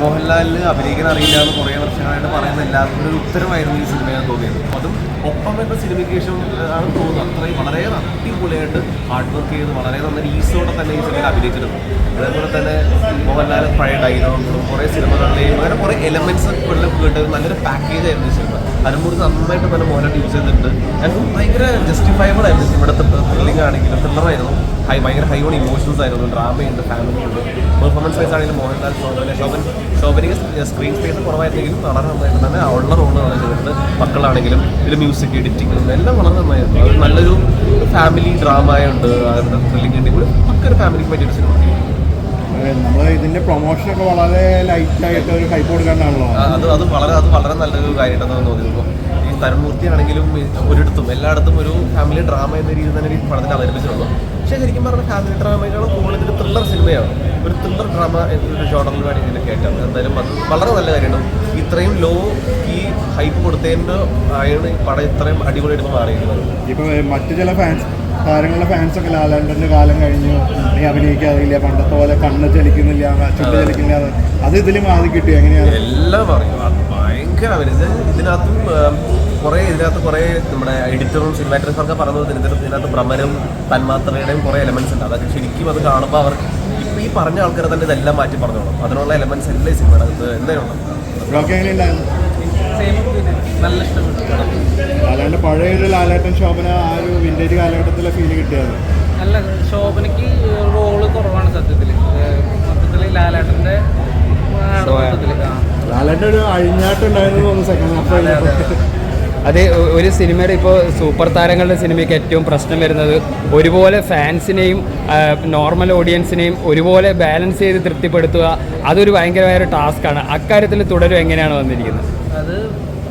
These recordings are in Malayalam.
മോഹൻലാലിന് അഭിനയിക്കാൻ അറിയില്ല എന്ന് കുറേ വർഷങ്ങളായിട്ട് പറയുന്ന എല്ലാവർക്കും ഒരു ഉത്തരമായിരുന്നു ഈ സിനിമയെന്ന് തോന്നിയത്. അതും ഒപ്പം എന്ന സിനിമയ്ക്ക് ശേഷം ആണ് തോന്നുന്നത് അത്രയും വളരെ അടിപൊളിയായിട്ട് ഹാർഡ് വർക്ക് ചെയ്ത് വളരെ നല്ല ഈസോടെ തന്നെ ഈ സിനിമയിൽ അഭിനയിച്ചിരുന്നു അതേപോലെ തന്നെ മോഹൻലാൽ പഴയ ഡയലോഗുകളും കുറേ സിനിമകളിലെയും അങ്ങനെ കുറേ എലമെന്റ്സ് ഉള്ള കേട്ട് നല്ലൊരു പാക്കേജ് ആയിരുന്നു ഈ സിനിമ. അതിനുമ്പോൾ നന്നായിട്ട് തന്നെ മോഹൻലാൽ യൂസ് ചെയ്തിട്ടുണ്ട്. ഞങ്ങൾക്ക് ഭയങ്കര ജസ്റ്റിഫയബിൾ ആയിരുന്നു ഇവിടുത്തെ ത്രില്ലിംഗ് ആണെങ്കിലും ത്രില്ലറായിരുന്നു ഹൈ ഭയങ്കര ഹൈ ഓൺ ഇമോഷൻസ് ആയിരുന്നു. ഡ്രാമയുണ്ട് ഫാമിലി ഉണ്ട്. പെർഫോമൻസ് വൈസ് ആണെങ്കിലും മോഹൻലാൽ ശോഭന ശോഭൻ ശോഭനയ്ക്ക് സ്ക്രീൻ സ്പേസ് കുറവായിരുന്നെങ്കിലും വളരെ നന്നായിട്ട് തന്നെ ഉള്ള റോൾ ചെയ്തിട്ടുണ്ട് മക്കളാണെങ്കിലും ഇതിൽ മ്യൂസിക് എഡിറ്റിംഗ് എല്ലാം വളരെ നന്നായിരുന്നു. അത് നല്ലൊരു ഫാമിലി ഡ്രാമ ഉണ്ട് അതിന്റെ ത്രില്ലിംഗ് ഉണ്ടെങ്കിൽ ഒരു ഫാമിലിക്ക് പറ്റിയൊരു സിനിമ നമ്മൾ ഇതിന്റെ പ്രൊമോഷനൊക്കെ വളരെ ലൈറ്റ് ആയിട്ട് ഒരു ഹൈപ്പ് കൊടുക്കാനാണല്ലോ. അത് അത് വളരെ അത് വളരെ നല്ലൊരു കാര്യമായിട്ടാണ് തോന്നിയത്. ഈ തരൺമൂർത്തി ആണെങ്കിലും ഒരിടത്തും എല്ലായിടത്തും ഒരു ഫാമിലി ഡ്രാമ എന്ന രീതിയിൽ തന്നെ ഈ പടത്തിൽ അവതരിപ്പിച്ചിട്ടുള്ളൂ. പക്ഷേ ശരിക്കും പറഞ്ഞാൽ ഫാമിലി ഡ്രാമയേക്കാളും കൂടുതൽ ഇതൊരു ത്രില്ലർ സിനിമയാണ് ഒരു ത്രില്ലർ ഡ്രാമ എന്നൊരു ജോണറിൽ വേണ്ടി ഇതിനെ കേട്ടാം എന്തായാലും അത് വളരെ നല്ല കാര്യമാണ്. ഇത്രയും ലോ ഈ ഹൈപ്പ് കൊടുത്തതിന്റെ ആയാണ് പടം ഇത്രയും അടിപൊളിയായിട്ട് മാറിയിരിക്കുന്നത്. ഇപ്പൊ മറ്റു ചില ഫാൻസ് താരങ്ങളുടെ ഫാൻസൊക്കെ ലാലേട്ടന്റെ കാലം കഴിഞ്ഞു. നീ അഭിനയിക്കാറില്ല പണ്ടത്തെ പോലെ കണ്ണ് ചലിക്കുന്നില്ല ചുണ്ട് ചലിക്കുന്നില്ല. അത് ഇതിൽ മാറി കിട്ടി എങ്ങനെയാണ്? എല്ലാം പറയും ഭയങ്കര ഇതിനകത്തും കുറേ ഇതിനകത്ത് കുറേ നമ്മുടെ എഡിറ്ററും സിനിമാറ്റോഗ്രാഫർക്ക് പറഞ്ഞത് ഇതിനകത്ത് ഇതിനകത്ത് ഭ്രമനും തന്മാത്രയുടെയും കുറേ എലമെന്റ്സ് ഉണ്ട്. അതൊക്കെ ശരിക്കും അത് കാണുമ്പോൾ അവർ ഇപ്പം ഈ പറഞ്ഞ ആൾക്കാർ തന്നെ ഇതെല്ലാം മാറ്റി പറഞ്ഞോളും. അതിനുള്ള എലമെന്റ്സ് എല്ലാം സിനിമയുടെ അകത്ത്? ഉണ്ട് ഇവരൊക്കെ ഇഷ്ടപ്പെട്ടു പഴയ ഒരു ലാലേട്ടൻ ശോഭന ആ ഒരു വിന്റേജ് കാലഘട്ടത്തിലെ ഫീൽ കിട്ടിയത് അല്ല ശോഭനയ്ക്ക് റോൾ കുറവാണ് സത്യത്തിൽ മൊത്തത്തിൽ ലാലേട്ടന്റെ ലാലേട്ടൻ ഒരു അഴിഞ്ഞാട്ടുണ്ടായിരുന്നു തോന്നുന്നു സെക്കൻഡ് ഹാഫ് അത് ഒരു സിനിമയുടെ ഇപ്പോൾ സൂപ്പർ താരങ്ങളുടെ സിനിമയ്ക്ക് ഏറ്റവും പ്രശ്നം വരുന്നത് ഒരുപോലെ ഫാൻസിനെയും നോർമൽ ഓഡിയൻസിനെയും ഒരുപോലെ ബാലൻസ് ചെയ്ത് തൃപ്തിപ്പെടുത്തുക അതൊരു ഭയങ്കരമായ ഒരു ടാസ്ക്കാണ്. അക്കാര്യത്തിൽ തുടരും എങ്ങനെയാണ് വന്നിരിക്കുന്നത്? അത്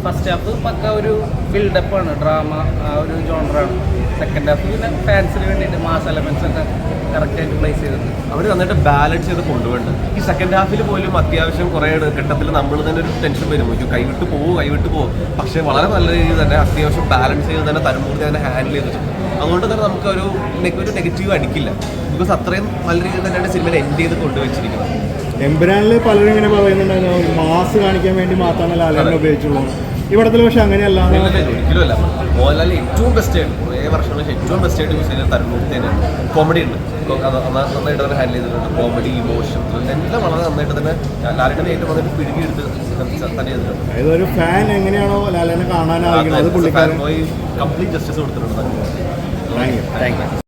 ഫസ്റ്റ് ഹാഫ് പക്ക ഒരു ബിൽഡപ്പാണ് ഡ്രാമ ആ ഒരു ജോണറാണ് സെക്കൻഡ് ഹാഫ് പിന്നെ ഫാൻസിന് വേണ്ടിയിട്ട് മാസ് എലമെന്റ്സ് ഒക്കെ കറക്റ്റായിട്ട് പ്ലേസ് ചെയ്തിട്ടുണ്ട്. അവർ നന്നായിട്ട് ബാലൻസ് ചെയ്ത് കൊണ്ടുപോകുന്നുണ്ട് ഈ സെക്കൻഡ് ഹാഫിൽ പോലും അത്യാവശ്യം കുറേ ഘട്ടത്തിൽ നമ്മൾ തന്നെ ഒരു ടെൻഷൻ വരും. കൈവിട്ട് പോകും കൈവിട്ട് പോകും പക്ഷേ വളരെ നല്ല രീതിയിൽ തന്നെ അത്യാവശ്യം ബാലൻസ് ചെയ്ത് തന്നെ തരമൂർത്തി തന്നെ ഹാൻഡിൽ ചെയ്തിട്ടുണ്ട് അതുകൊണ്ട് തന്നെ നമുക്ക് ഒരു നെഗറ്റീവ് അടിക്കില്ല. ബിക്കോസ് അത്രയും നല്ല രീതിയിൽ തന്നെയാണ് സിനിമയിൽ എൻഡ് ചെയ്ത് കൊണ്ടുവച്ചിരിക്കുന്നത് എംബുരാനിൽ പലരും ഇങ്ങനെ പറയുന്നുണ്ടായിരുന്നു. മാസ് കാണിക്കാൻ വേണ്ടി മാത്രമാണ് ലാലേട്ടൻ ഉപയോഗിച്ചുള്ളൂ. ഇവിടത്തിൽ പക്ഷെ അങ്ങനെയല്ല മോഹൻലാൽ ഏറ്റവും ബെസ്റ്റ് ആയിട്ട് കുറേ വർഷങ്ങൾക്ക് ഏറ്റവും ബെസ്റ്റ് ആയിട്ട് യൂസ് ചെയ്യുന്നത് തരമൂർത്തി തന്നെയാണ് കോമഡി ഉണ്ട്. നന്നായിട്ട് തന്നെ ഹാൻഡിൽ ചെയ്തിട്ടുണ്ട്. കോമഡി ഇമോഷൻ എല്ലാം വളരെ നന്നായിട്ട് തന്നെ ലാലേട്ടനെ ഏറ്റവും നന്നായിട്ട് പിഴുകിയെടുത്ത് തന്നെ ചെയ്തിട്ടുണ്ട്. ഒരു ഫാൻ എങ്ങനെയാണോ ലാലേനെ കംപ്ലീറ്റ് ജസ്റ്റിസ് കൊടുത്തിട്ടുണ്ട് താങ്ക് യു താങ്ക് യു